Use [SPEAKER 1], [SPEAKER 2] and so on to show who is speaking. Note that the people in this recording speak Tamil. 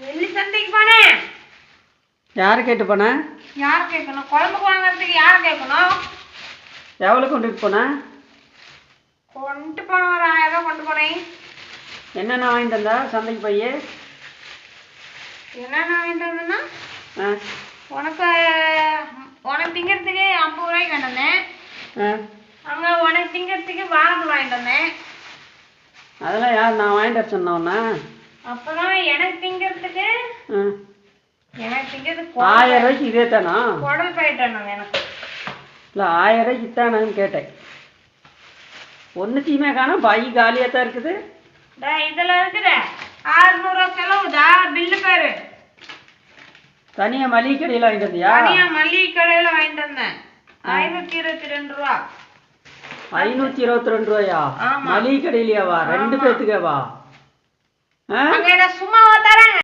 [SPEAKER 1] வெள்ளி சந்தைக்கு போனேன்
[SPEAKER 2] யாரை கேட்டு போன?
[SPEAKER 1] யார் கேட்கணும் குழம்புக்கு வாங்குறதுக்கு யார் கேட்கணும்
[SPEAKER 2] எவ்வளோ கொண்டுட்டு போன?
[SPEAKER 1] கொண்டு போன ஒரு ஆயிரம் கொண்டு போனேன்.
[SPEAKER 2] என்னென்ன வாங்கிட்டு வந்தா? சந்தைக்கு போய்?
[SPEAKER 1] என்னென்ன வாங்கிட்டு வந்தேன்னா
[SPEAKER 2] ஆ.
[SPEAKER 1] உனக்கு உனக்கு திங்கிறதுக்கு ஐம்பது ரூபாய்க்கு
[SPEAKER 2] ஆ.
[SPEAKER 1] அங்கே உனக்கு திங்கிறதுக்கு வாழைப்பழம் வாங்கிட்டு வந்தேன்.
[SPEAKER 2] அதெல்லாம் யார்? நான் வாங்கிட்டு வர சொன்னோன்னா
[SPEAKER 1] அப்புறம் எனக்கு திங்கிறதுக்கு எனக்கு திங்கிறதுக்கு
[SPEAKER 2] ஆயிரம் ரூபாய்க்கு இதே தானா
[SPEAKER 1] குடல் போயிட்டு வந்தேன் எனக்கு
[SPEAKER 2] இல்லை ஆயிரம் ரூபாய்க்கு இத்தானான்னு கேட்டேன். ஒன்றுத்தையுமே காணோம் பை காலியாக தான் இருக்குது.
[SPEAKER 1] டா இதில் இருக்குது. ஆறுநூறுவா செலவுதா? பில்லு பாரு.
[SPEAKER 2] தனியாக மளிகை கடையில் வாங்கிட்டு வந்தியா?
[SPEAKER 1] தனியா மல்லிகை கடையில் வாங்கிட்டு வந்தேன். ஐநூற்றி இருபத்தி ரெண்டு ரூபா.
[SPEAKER 2] ஐநூற்றி இருபத்தி ரெண்டு ரூபாயா. மளிகை கடையிலையாவா? ரெண்டு. பேர்த்துக்கேவா
[SPEAKER 1] அங்க என்ன சும்மாவா தரேன்